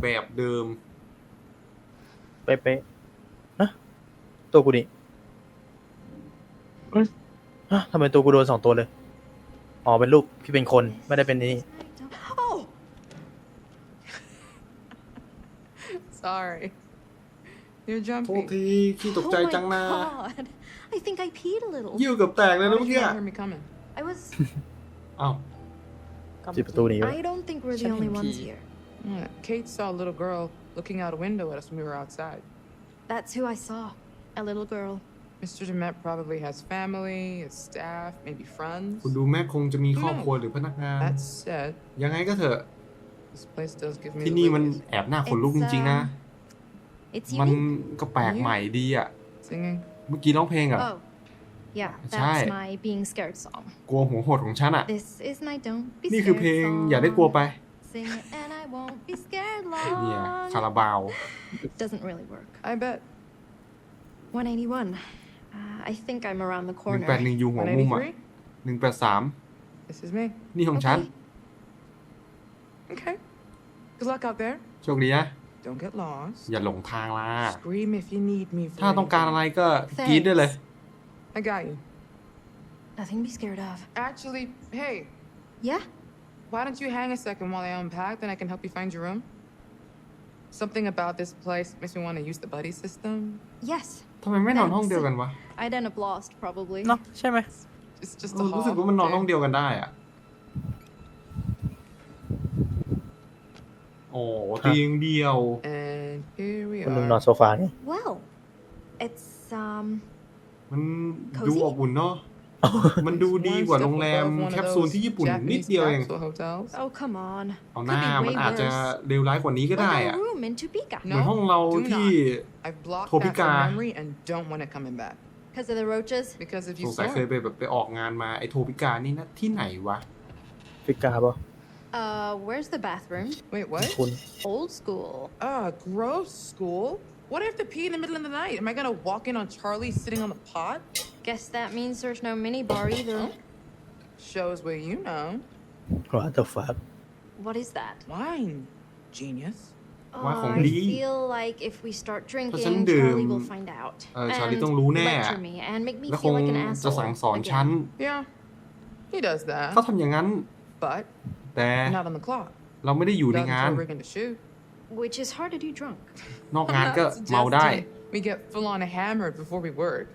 แบบแบบแบบเดิม เป๊ะๆฮะตัวกูนี่เอ้ยฮะทำไมตัวกูโดนสองตัวเลย อ๋อ เป็นรูปพี่เป็นคนไม่ได้เป็นนี่ Oh. Sorry. You're โทษ jumpy. ทีขี้ตกใจ oh my จังนะ God. I think I peed a little. เยี่ยวเกับแตกเลยนะ Why เมื่อ did กี้ you not hear me coming? I was. อ้าวปิดประตูหนีไว้ I don't think we're the Shouldn't only ones pee. here. Yeah, Kate saw a little girl looking out a window at us when we were outside. That's who I saw. A little girl. Mr. Demet probably has family, his staff, maybe friends. คุณดูแม่คงจะมีครอบครัวหรือพนักงาน That said, ยังไงก็เถอะ this place does give me ที่ the นี่มัน willies. แอบหน้าขนลุกจริงๆนะ It's มัน you. ก็แปลกใหม่ดีอะ Singing. เมื่อกี้ร้องเพลงอะ Oh. Yeah, That's that's right. my being scared song. กลัวหัวโหดของฉันอะ This is my don't be นี่คือเพล scared ง song. อย่าได้กลัวไป Sing it and I won't be scared เนี่ย long. คาราบาว Doesn't really work. I bet. 181. Uh, I think I'm around the หนึ่ง corner. แปดหนึ่งอยู่หัวมุมอะ 183? หนึ่งแปดสาม This is me. นี่ของฉัน Okay. Okay. Good luck out there. โชคดีนะ Don't get lost. อย่าหลงทางล่ะ Scream if you need me for ถ้าต้องการอะไร anything. ก็กรีดได้เลย I got you. Nothing to be scared of. Actually, hey, Yeah? why don't you hang a second while I unpack, then I can help you find your room? Something about this place makes me want to use the buddy system. Yes. ทำไมไม่นอนห้องเดียวกันวะ I'd end up lost, probably. เนาะใช่ไหม It's just เอ a อรู้สึก hall. ว่ามันนอนห้อง okay? เดียวกันได้อ่ะ โอ้เตียงเดียว And here we คนหนึงนอน are. โซฟาไง Well, it's, um, มัน Cozy? ดูอบอุ่นเนาะ มันดูดีกว่าโรงแรม One step above one of แคปซูล those ที่ญี่ปุ่นนิด Japanese เดียวเอง capsule hotels. oh, come on. เอาห Could น้า be มัน way อาจจะ worse. เลวร้ายกว่านี้ก็ได้ Like อะ a room in Topeka. เหมือนห้องเรา do ที่ I've blocked that Topeka. from memory and don't want it coming back. Because of the roaches? Because if ส you งสัย snore, เคยไปแบบไปออกงานมาไอโทพิกานี่นะที่ไหนวะฟิกาป่ะ Uh, where's the bathroom? wait, what? คุณ Old school. Ah, gross school. What if I have to pee in the middle of the night? Am I gonna walk in on Charlie sitting on the pot? Guess that means there's no mini bar either. Shows what you know. ว่าตัวฟัก What is that? Wine, genius. Oh, Why không I đi? feel like if we start drinking, sẵn Charlie đường- will find out. Ờ, and Charlie tông lú nè. lecture me and make me แล้วค feel ง like an จะ asshole. สั่งสอน again. ฉัน Yeah, he does เขา that. ทำอย่างนั้น But แต่ not on the clock. เราไม่ได้อยู่ใน Not งาน until we're gonna shoot. Which is hard to do drunk. นอกงาน I'm ก็ not เมาได้ suggesting We get full on hammered before we work.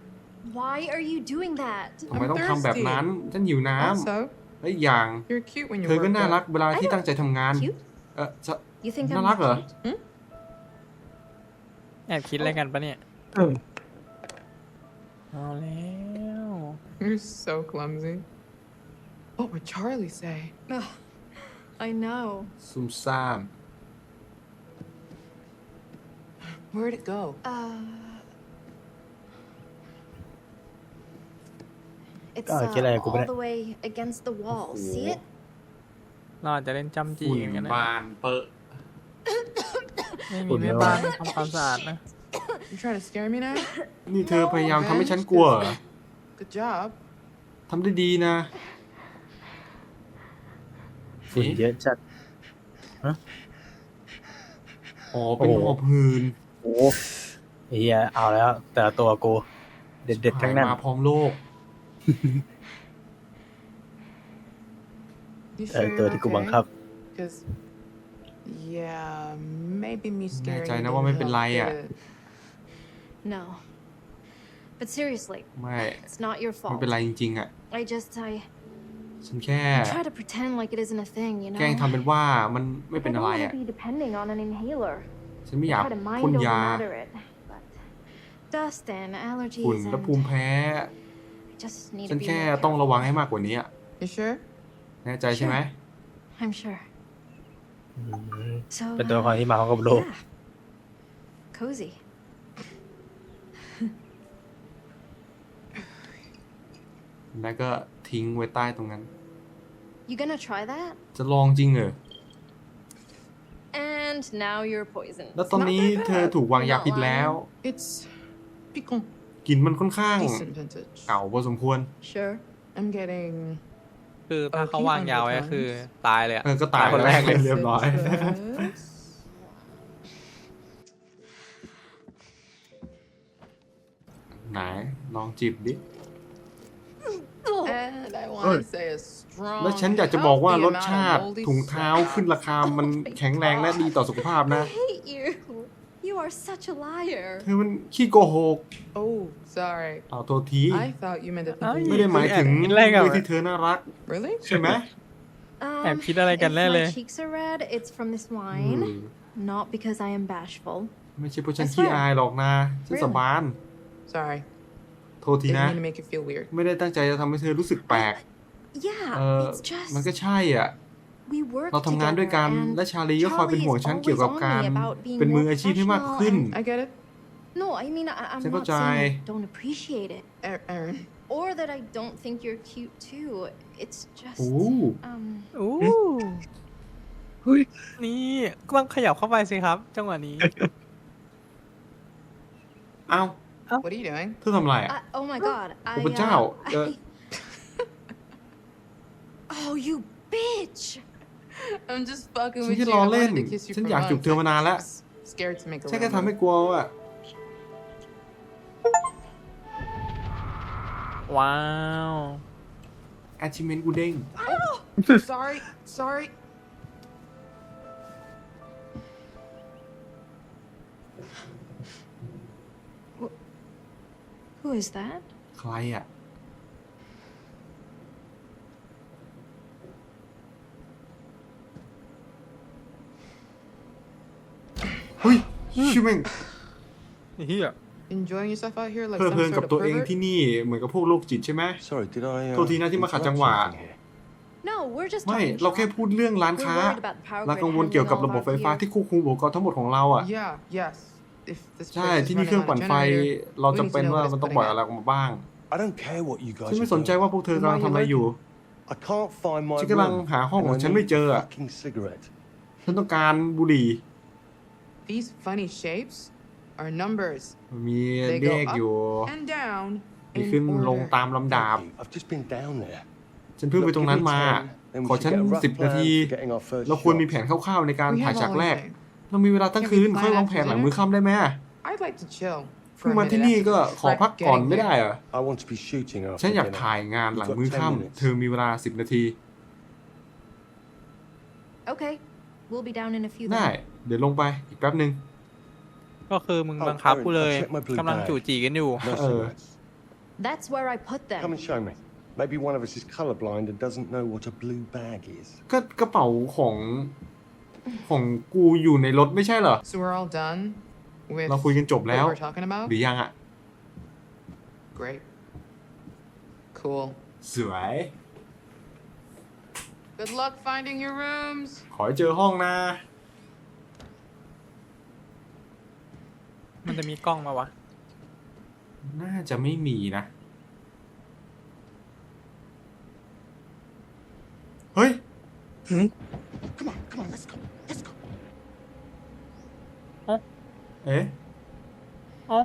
Why are you doing that? ทำไมต้องทำแบบนั้น ฉันหิวน้ำ Also, และอีกอย่าง you're cute when เธ you're อก็ worked น่ารัก up. เวลาที่ตั้งใจทำงาน Cute? เออจะ You think น่า I'm รักเหรอ cute? แอบคิดอะไรกันปะเนี่ย เออ เอาแล้ว You're so clumsy. What would Charlie say? Ugh, I know. ซุ่มซ่าม Where'd it go? Uh, it's Ah, uh, cái này của bên all này. the way against the wall. See it? เราอาจจะเล่นจำจีฝุ่นกันนะบานเปอะไม่ฝุ่มีนแม่เยอะบ้านทำความสะอาดนะ You trying to scare me now? นี่เธอพยายามทำให้ฉันกลัวเหรอ Good job. ทำได้ดีนะฝุ่นเยอะจัด อ๋อ เป็นโอ้โหหอบหืนโอ้ไอ้เฮียเอาแล้ว แต่ละตัวกู เด็ดเด็ดๆทั้งนั้น มาพร้อมโลก You เออ sure ตัว you're ที่กูบังคับ Because, yeah, maybe me แน่ scaring ใจ you นะ didn't ว่าไม่เป็นไร help อะ it. No. But seriously, ไม่ it's not your ไม่ fault. เป็นไรจริงๆอะ I just I, ฉันแค่ I try to pretend like it isn't a thing, you know. แกล้งทำเป็นว่ามันไม่ I เป็น don't อะไร want อะ to be depending on an inhaler. ฉันไม่อยาก Try to mind พ่น over ยา matter it, but dust and ฝุ่น allergies และ and ภูมิแพ้ I just need ฉั to น be แค่ more ต้องระ careful. วังให้มากกว่านี้อะ You sure? แน่ใจใช่ไหม I'm sure. อืม So เป็นตัวละคร uh, ที่มาพร้อมกับโลก yeah. Cozy. แล้วก็ทิ้งไว้ใต้ตรงนั้น You gonna try that? จะลองจริงเหรอ And now you're poisoned. แล้วตอนนี้ Not that เธอ bad. ถูกวางยาพิษแล้ว It's piquant, กลิ่นมันค่อนข้าง decent vintage. เก่าพอสมควร Sure. I'm getting คือถ้า Oh, เขา he วางยาวไว้ก็คือตายเลยอะ เออก็ตายคนแรกเลยเรียบร้อย This. ไหนลองจิบดิ And I want Oi. to say a strong แล้วฉันอยากจะบอกว่าร healthy ส amount ชา of ติ moldy ถุงเท้า sweat. ขึ้นราคามันแข็งแรงและดีต่อสุขภาพนะ I hate you. You are such a liar. เธอมันขี้โกหก Oh, sorry. เอาโทษที I thought you meant to Ay. think ไม่ได้หมายถึงแอบคิดอะไรกันวะด้วยที่เธอน่ารัก Really? ใช่ไหม Um, แอบคิดอะไรกัน if แน่เลย my cheeks are red, it's from this อื wine, ม not because I am bashful. ไม่ใช่เพราะฉัน I ขี้ swear. อายหรอกนะฉัน Really? สาบาน Sorry. โทษที Didn't นะ mean to make you feel weird. ไม่ได้ตั้งใจจะทำให้เธอรู้สึกแปลก Yeah, เออ it's just มันก็ใช่อะ we work เราทำงานด้วยกัน together and และชาลีก็คอยเป็นห่วงฉัน Charlie is เกี่ยวกับ always การ on me about being เป็นมือ more อาชีพให้มากขึ้น professional I get it. No, I mean I, I'm ฉัน not เข้าใจ saying I don't appreciate it A- Aaron. or that I don't think you're cute too. It's just โอ้ um อู้เฮ้ยนี่ก็ต้องขยับเข้าไปสิครับ จังหวะนี้ เอ้า What are you doing? เธอทำอะไรอะ I, oh my god. I โอ้พระเจ้า uh, เออ I- Oh, you bitch. I'm just fucking ฉัน with แค่ you. ล้อ I เล่น wanted to kiss you ฉัน for อยากจูบ months. เธอมานานแล้ว S- Scared to make a ฉันแค่ rumor. ทำให้กลัวอะว้าว achievement กูเด้ง Sorry. Sorry. Who is that? ใครอะ เฮ้ย ชิแม่งเฮีย Enjoying yourself out here like เพลิด some เพลิน sort กับ of ตัวเอง pervert? ที่นี่เหมือนกับพวกโรคจิตใช่ไหม Sorry, did I? Uh, โทษทีนะที่มาขัดจังหวะ interrupt something here? No, we're just ไม่ talking เราแค่ shop. พูดเรื่องร้าน We're ค้า worried about the power เรา grid กังวล handling เกี่ยวกับ all ระบบ of ไฟ our ฟ้า gear. ที่ควบคุมอุปกรณ์ทั้งหมดของเราอะ Yeah, yes. If this ใช่ place is ที่นี่ running เครื่อง on a ปั่นไฟ generator, เรา we จำ need to เป็น know ว่า what มัน it's ต้องปล่อย putting อะไรอ out. อกมาบ้าง I don't care what you guys ฉัน are ไม่สนใจ doing. ว่าพวกเธอกำลังทำอะไรอยู่ I can't find my ฉันกำลัง room, หาห้อง and ของ I ฉัน need ไม่เจอ a อะ fucking cigarette. ฉันต้องการบุหรี่ These funny shapes are numbers มี They เล go ขอยู่ and down มี in ขึ้นลง order. ตามลำดับ Thank you. I've just been down there. ฉันเพิ่งไป Look, ตรง give นั้น me มา 10, then we ขอ should ฉัน get a rough สิบนา plan ที for getting our first เราควร shot. มีแผนคร่าวๆในการ We ถ่าย have ฉาก all แรก evening. เรามีเวลาทั้งคืนค่อยวางแผนหลังมือค่ำได้ไหม I'd like to chill เพิ่ for ง a มา minute ที่นี่ after ก็ this ขอพัก wreck ก่อน getting ไม่ here. ได้เหรอ I want to be shooting after ฉันอยาก dinner. ถ่ายงานหลังมือ You've got 10ค่ำ minutes. เธอมีเวลาสิบนาที Okay, we'll be down in a few ได้ then. เดี๋ยวลงไปอีกแป๊บหนึ่งก็คือมึง Oh, บังคับ Aaron, กูเลย I'll check my blue กำลัง bag. จู่จีกันอยู่ No Uh, cigarettes. That's where I put them. Come and show me. Maybe one of us is colorblind and doesn't know what a blue bag is. ก็กระเป๋าของของกูอยู่ในรถไม่ใช่เหรอ So we're all done with เราคุยกันจบ what แล้ว we're talking about? หรือยังอะ Great. Cool. สวย Good luck finding your rooms. ขอให้เจอห้องนะ มันจะมีกล้องมาวะ น่าจะไม่มีนะ เฮ้ย Come on, come on, let's go. Let's go. เอ๊ะ เอ้า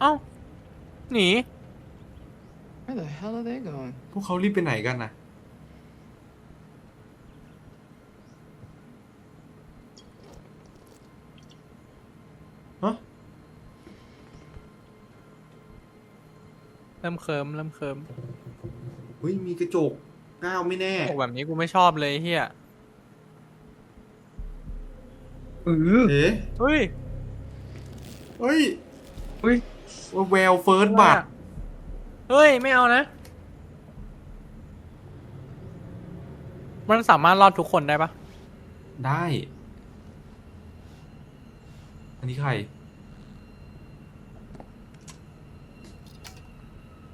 เอ้าหนี Where the hell are they going? พวกเขารีบไปไหนกันนะ ริ่มเคิมเริ่มเคิมเฮ้ยมีกระจกก้าวไม่แน่ โอ้แบบนี้กูไม่ชอบเลยเฮียเออเอ๊ะเฮ้ยเฮ้ยเฮ้ยว่าแววเฟิร์สบัตรเฮ้ย ไม่เอานะ มันสามารถรอดทุกคนได้ปะได้ อันนี้ใคร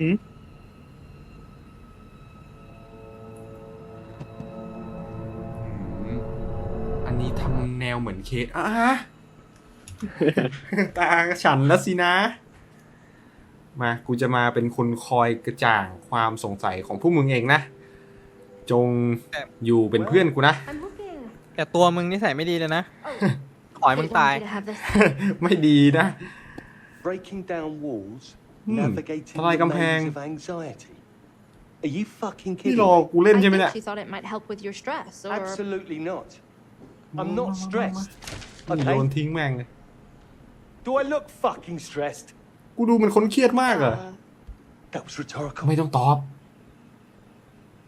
หืม อืมอันนี้ทำแนวเหมือนเคสอะฮะ ตาฉันแล้วสินะ มากูจะมาเป็นคนคอยกระจ่างความสงสัยของพวกมึงเองนะ จงอยู่เป็นเพื่อนกูนะ I'm looking. แต่ตัวมึงนิสัยไม่ดีเลยนะ Oh, ขอให้มึง didn't ตาย want you to have this. ไม่ดีนะ Breaking down walls, Hmm. navigating Like the I'm maze paying- of anxiety. Are you fucking นี่ kidding รอ me? กูเล่น I ใช่ไหม think เนี่ย she thought it might help with your stress, or Absolutely not. I'm not stressed. นี่โยน Okay? ทิ้งแม่งเลย Do I look fucking stressed? กูดูเป็นคนเครียดมากเหรอ uh, That was rhetorical. ไม่ต้องตอบ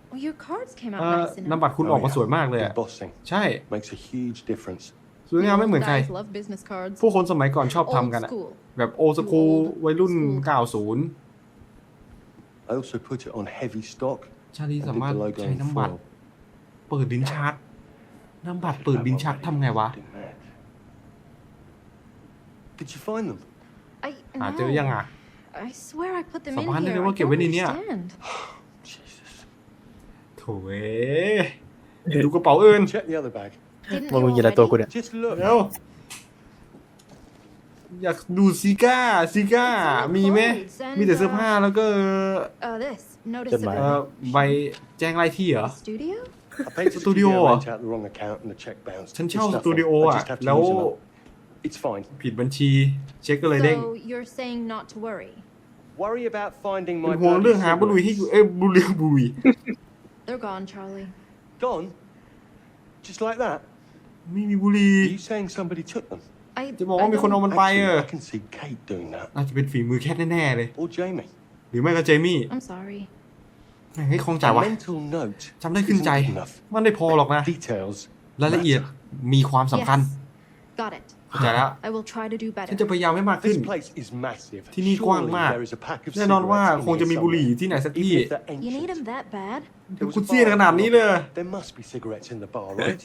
well, your cards came out เอ่อ nice นาม enough. บัตรคุณออกมาสวยมากเลยอะ Good bossing ใช่ makes a huge difference. สวยงามไม่เหมือนใคร Guys love business cards. ผู้คนสมัยก่อนชอบ Old ทำกันอะ school. แบบโอสคูวัยรุ่น 90 I also put it on heavy stock ชาลี and สา did มารถ the logo ใช้ in น้ำบัตร foil. เปิดลิ้นชักน้ำบัตรเปิดลิ้นชักทำไงวะ Did you find them? I หาเจอยัง no. อะ I swear I put them สา in บานได้ here. เลย I ว่าเก็บไว้ don't ในเนี้ย understand. Jesus. โถเว้ยดูกระเป๋าอื่น Check the other bag. Didn't มึง you มึงยินอะไรตัวกู already? เนี่ย Just look. เดี๋ยวอยากดูซิก้าซิก้า มีไหมมีแต่เสื้อผ้าแล้วก็ Uh, this. Notice Good of man. เอ่อ it. ใบแจ้งรายที่เหรอ Studio? I paid the Studio studio à? rent out the wrong account and the check bounced. ฉัน It's เช่าส nothing. ตูดิโอ I อะ just have to แล้ว use them up. It's fine. ผิดบัญชี เช็คก็เลยเด้ง So you're saying not to worry. Worry about finding เป็น my ห่วง bloody เรื่องหาบุหรี่ให้ cigarettes. กูเอ้ยบุหรี่บุหรี่ They're gone, Charlie. Gone? Just like that? ไม่มีบุหรี่ Are you saying somebody took them? I. จะบอก I ว่ามีคนเอา don't- มันไปเอ Actually, อ I can see Kate doing that. น่าจะเป็นฝีมือแคทแน่ๆเลย Or Jamie. หรือไม่ก็เจมี่ I'm sorry. แม่งให้คล่องใจ A วะ mental note จำได้ขึ้นใจ isn't enough. มันได้พอหรอกนะ Details รายละเอียด matter. มีความสำคัญ Yes. Got it. เข้าใจแล้ว I will try to do ฉัน better. จะพยายามให้มากขึ้น This place is massive. ที่นี่กว้าง Surely มาก there is a pack of แน่นอนว่า cigarettes in คงจะมี here บุหรี่ somewhere. ที่ไหนสักที่ Even if they're You need them ancient. that bad? There was กู a เสีย bar ขนาดนี้เลย There must be cigarettes in the bar, right?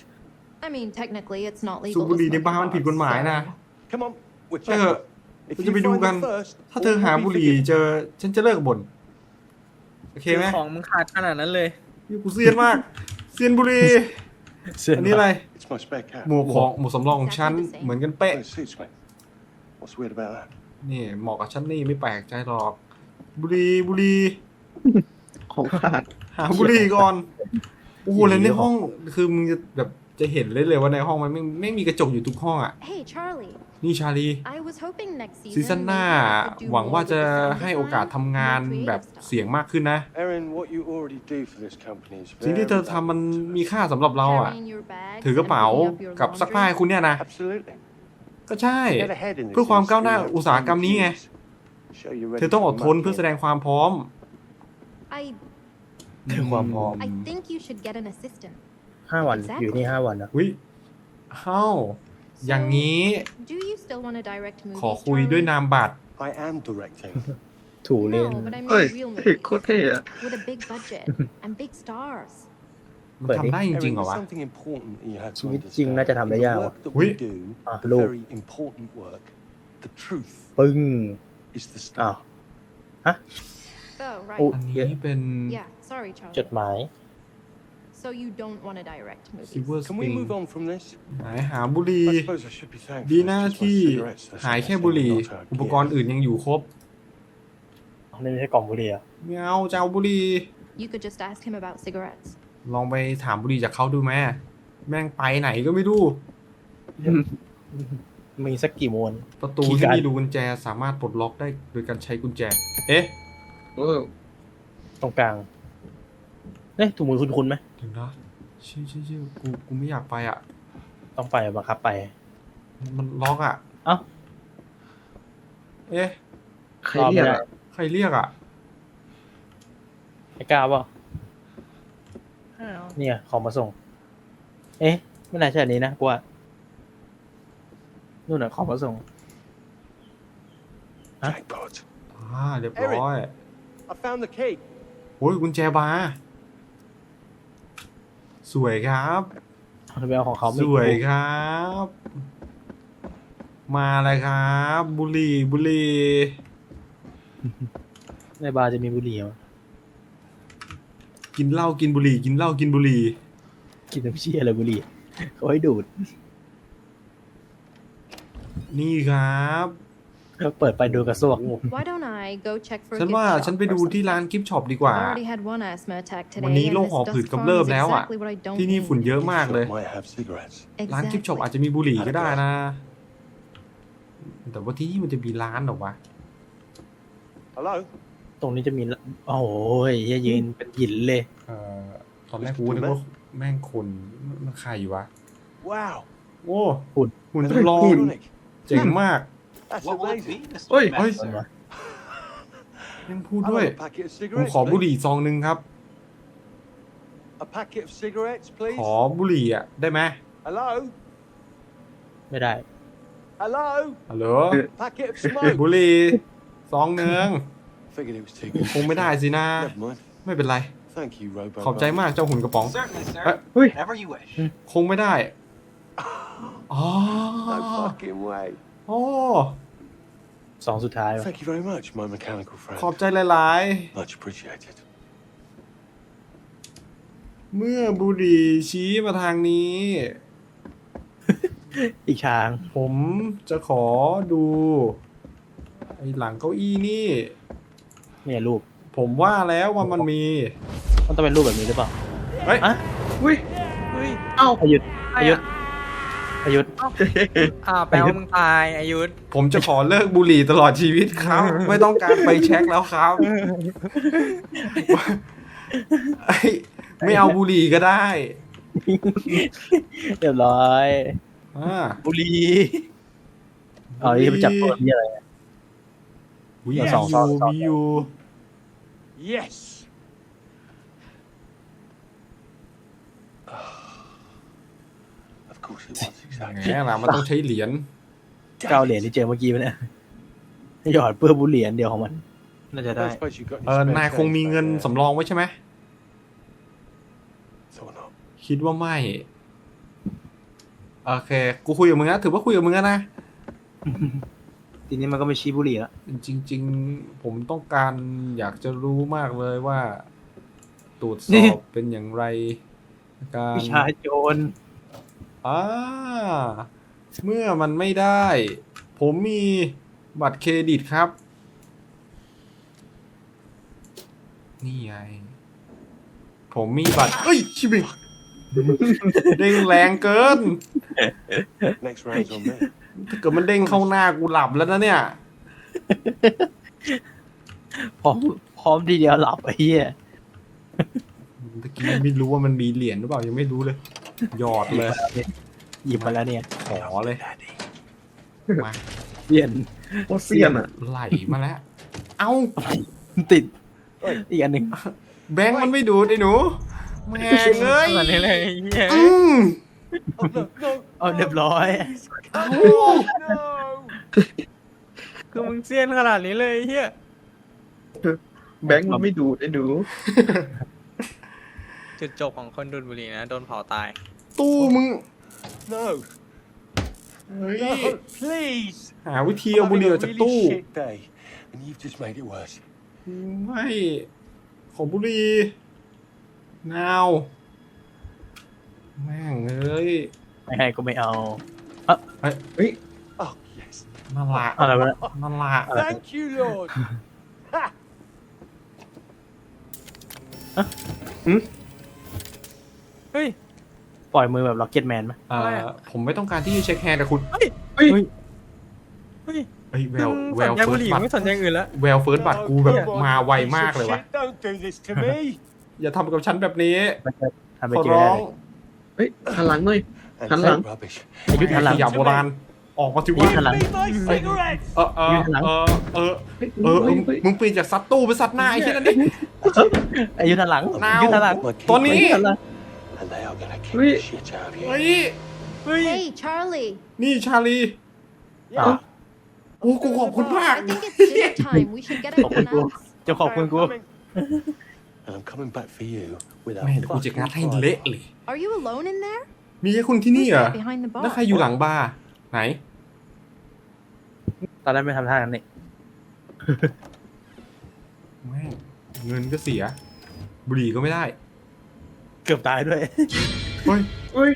I mean, technically, it's not สูบ legal. บุห to รี่ใน smoke บาร์มัน in ผิดกฎหมาย bars, นะ so- Come on, we'll เอ check อ them. If เรา you จะไปดู find กัน them first, ถ้าเธอ all หา will be บุหรี่ forgiven. เจอ ฉันจะเลิกบ่นโอเคไหมของมึงขาดขนาดนั้นเลยนี่กูเซียนมาก เซียนบุหรี่อันนี้อะไร It's my spare cap. หมวกของหมวกสำรองของฉันเหมือนกันเป๊ะ Oh, it suits me. What's weird about that? นี่เหมาะกับฉันนี่ไม่แปลกใจหรอก บุหรี่บุหรี่ของขาด หาบุหรี่ก่อน โอ้โหแล้วในห้องคือมึงจะแบบ จะเห็นเลยเลยว่าในห้องมันไม่ไม่มีกระจกอยู่ทุกห้องอะ Hey, Charlie. นี่ชาลี I was hoping next season. ซีซั่นหน้า maybe we could do หวังว่า more จะ with the sound ให้โอกาส design, ทำงาน more creative แบบ stuff. เสียงมากขึ้นนะ Erin, what you already do for this company is สิ่งที่เธอ very ทำมัน valuable to มี us. ค่าสำหรับเราอะ Carrying your bags ถือกระเป๋า and picking up your กับซักผ้าให้ laundry. คุณเนี่ยนะ Absolutely. ก็ใช่ Get ahead in this เพื่อความก้าวหน้า industry, อุตสาหกรรมนี้ไง Show you're ready เธอต้องอดทน for the เพื่อแสดง mucking. ความพร้อม I เพื่อความพร้อม I think you should get an assistant. ห้าวัน Exactly. อยู่นี่ห้าวันนะวิเฮ้าอย่างนี้ Do you still want to direct movies? ขอคุยด้วย Charlie? นามบัตร I am directing. ถูเล่น No, but I mean เฮ้ย real โค movies ตรเท่อะ with a big budget and big stars. มันเปิดดิ ทำได้จริง Erin, ๆเหรอ there's วะ something important that you have to ชีวิตจริง understand. น่าจะทำได้ In the ยากว่ะ work that Ui. we do, Ah, the lô. very important work, the truth ปึ้ง is the อ้าว stuff. Oh, right. อุ๊อันนี้เป็น Yeah, sorry, Charlie. จดหมาย So you don't want to direct movies. Silver Can we Spring move on from this? หายหาบุหรี่ I suppose I should be thankful ดี it's หน้า just my ที่ cigarettes that's หายแค่ missing, บุหรี่ not our อุปกรณ์ gear. อื่นยังอยู่ครบนี่ไม่ใช่กล่องบุหรี่อะไม่เอาจะเอาบุหรี่ You could just ask him about cigarettes. ลองไปถามบุหรี่จากเขาดูไหมแม่งไปไหนก็ไม่รู้ มีสักกี่มวน ประตูคีย์ที่การ์ดมีรูกุญแจสามารถปลดล็อกได้โดยการใช้กุญแจ เอ๊ะโอ้ตรงกลาง เอ๊ะถุงมือคุณคุณไหมถึงนะชื่อชื่อชื่อกูกูไม่อยากไปอะ ต้องไปบังคับไป มันล็อกอะ เอ้า เอ๊ะใครเรียกอะใครเรียกอะไอ้กล้าเปล่าเนี่ย ของมาส่ง เอ๊ะ ไม่น่าใช่อันนี้นะกูว่านู่นน่ะของมาส่ง Huh? Jackpot. อ่าเรียบร้อย I found the key. โอ้ยกุญแจบาร์ สวยครับทำไมเอาของเขาไม่สวยครับ มาเลยครับ บุหรี่บุหรี่ในบาร์จะมีบุหรี่เหรอกินเหล้ากินบุหรี่ กินเหล้ากินบุหรี่กินน้ำเชี่ยอะไรบุหรี่เขาให้ดูด นี่ครับ แล้วเปิดไปดูกระซวก Why don't I go check for a ฉัน gift ว่า shop ฉันไปดู or ที่ something? ร้านกิฟช็อปดีกว่า I already had one asthma attack วัน today, นี้ and โรค this หอบหืด dust กำเริบ farm is แล้วอะ exactly what I don't ที่นี่ฝุ่น need. เยอะมากเลย Might have cigarettes. ร้านกิฟช็อป Exactly. อาจจะมีบุหรี่ก็ได้นะ แต่ว่าที่นี่มันจะมีร้านเหรอวะ Hello? ตรงนี้จะมีละโอ้ยเหี้ยยืนเป็นหินเลย เอ่อตอนแรกกูนึกว่าแม่งคนมันใครวะ Wow. โอ้หุ่น หุ่นจำลอง Electronic. เจ๋งมาก That's What will it amazing. be, Mr. Oi, oi. Master? ยังพูด I'll ด้วย have a packet of ผม cigarettes. ขอบุห please. รี่ซองหนึ่งครับ A packet of cigarettes, please. ขอบุหรี่อะ ได้ไหม Hello? ไม่ได้ Hello? ฮัลโหล Packet of smoke. บุหรี่ซองหนึ่ง Figured it was too good. คงไม่ได้สินะ Never mind. ไม่เป็นไร Thank you, Robo. ขอบใจมากเจ้าหุ่นกระป๋อง Certainly, sir. Uh, Whenever you wish. คงไม่ได้ อ๋อ No fucking way. โอ้สองสุดท้ายวะ Thank you very much, my mechanical friend. ขอบใจหลาย Much appreciated. ๆ เมื่อบุหรี่ชี้มาทางนี้ อีกทาง ผมจะขอดูไอ้หลังเก้าอี้นี่ เนี่ยรูป ผมว่าแล้วว่ามันมี มันต้องเป็นรูปแบบนี้หรือเปล่า เฮ้ย อะเฮ้ยอายุธอายุธ อายุธอ่าแปลว่ามึงตายอายุธผมจะขอเลิกบุหรี่ตลอดชีวิตครับ ไม่ต้องการไปเช็คแล้วครับไอ้ไม่เอาบุหรี่ก็ได้เรียบร้อยอ่าบุรีอ๋อนี่มันจับตัวนี่อะไรวิเดี๋ยววสองสองสองวิว Yes. Of course it was แห exactly. มล่ะมันต้องใช้เหรียญเก้าเหรียญที่เจอเมื่อกี้ปะเนี่ยหยอดเพื่อบุหรี่อันเดียวของมัน น่าจะ I ได้ don't suppose you've got any เออ spare นายคงมี change เงิน back there. สำรองไว้ใช่ไหม Thought not. คิดว่าไม่ โอเค กูคุยกับมึงนะถือว่าคุยกับมึงแล้วนะ ทีนี้มันก็ไม่ชี้บุหรี่แล้วจริง ๆ ผมต้องการอยากจะรู้มากเลยว่าตรวจสนี่อบเป็นอย่างไร การวิชาโจร อ่าเมื่อมันไม่ได้ ผมมีบัตรเครดิตครับ นี่ไง ผมมีบัตร เอ้ย ชิบิเด้งแรงเกิน Next round's on me. ถ้าเกิดมันเด้งเข้าหน้ากูหลับแล้วนะเนี่ย พร้อมพร้อมทีเดียวหลับไอ้เหี้ย เมื่อกี้ไม่รู้ว่ามันมีเหรียญหรือเปล่ายังไม่รู้เลย หยอดเลยหยิบมาแล้วเนี่ย ขอเลยมาเลียนโคตรเซียนอะไหลมาแล้ว เอ้าติดอีกอันหนึ่งแบงค์มันไม่ดูดไอ้หนูแม่งเอ้ยขนาดนี้เลยเหี้ยอืม Oh, no, no. เอาเรียบร้อยเอ้า No. คือมึงเซียนขนาดนี้เลยเฮียแบงค์มันไม่ดูดไอ้หนู จุดจบของคนดูดบุหรี่นะ โดนเผาตาย ตู้มึง No. เฮ้ย No, please. หาวิธีเอาบุหรี่ออก I'm จาก having a ตู้ really shit day, and you've just made it worse. ไม่ขอบุหรี่นาวแม่งเอ้ยไม่ให้ก็ไม่เอา Oh, yes. นั่นละอะไรวะเนี่ยนั่นละ Thank you, Lord. Ha! เฮ้ย ปล่อยมือแบบล็อกเก็ตแมนไหม เอ่อะไรออะผมไม่ต้องการที่จะเช็คแฮนด์แต่คุณเฮ้ย เฮ้ยเฮ้ยเฮ้ยแวมึวงแวสนวใจเฟิบุร์หสรี่บัตไม่สนใจอย่างอื่นแล้วแววเฟิร์สบัตกูแบบ come on, มาไว piece of มากเลยวะ shit, Don't do this to me. อย่าทำกับฉันแบบนี้มันจะทำไปขอเจอร้ได้องเลยเฮ้ยหันหลังหน่อย And Hello? take rubbish. อายุทันหลังขยะโบราณ ออกมาสิอายุวะทันหลัง Give me my cigarettes. เออเออยืนหันหลังเออเออเฮ้ยเออเอเฮ้อยเฮ้ยมึงปีนจากซัดตู้ไปซัดหน้าไอ้ที่นั่นดิ อายุทันหลังนาว อายุทันหลัง My ตัว kids, นี้อายุทันหลัง And they are gonna kick Wait. the shit out of you. เฮ้ย เฮ้ย Hey, Charlie. นี่ชาลีอะ โอ้กูขอบคุณมาก I think it's dinner time. We should get Không everyone quên cô. else. เจ้าขอบคุณกู And I'm coming back for you with a แม่เดี๋ยวกูจะงัดให้เละเลย Are you alone in there? มีแค่คุณที่นี่ Who's เหรอ that behind the แล้ว bar? ใครอยู่หลังบาร์ไหน ตอนนั้นไม่ทำท่านั้นนี่แม่งเงินก็เสีย บุหรี่ก็ไม่ได้ เกือบตายด้วย เฮ้ย เฮ้ย